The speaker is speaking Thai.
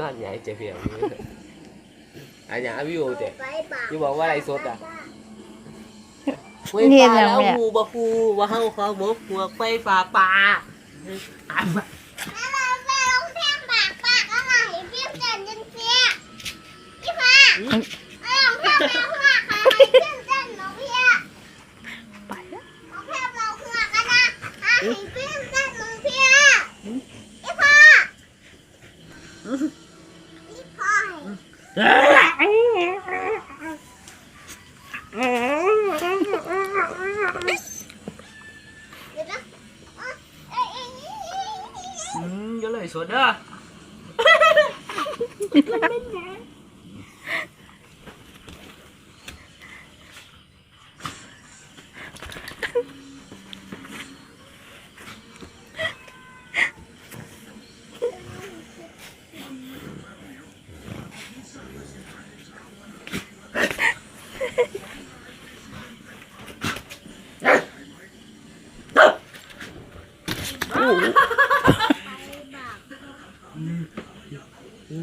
นอนใหญ่เจ็บเพียงอันอย่างวิวเจ๊ไปปากอยู่บอกว่าอะไรสดอะเรียนยังเนี่ยหูบ่ฮูว่าเฮาเขาบกหัวไปป่าป่าอะแล้วเราไปลงแท่งปากปากอะไรพี่เต้ อืมเดี๋ยอะเอ้ยเอ้ยเอ้ยเอ้ยเอ้ยอืมก็เลยสดเด้อ โอ้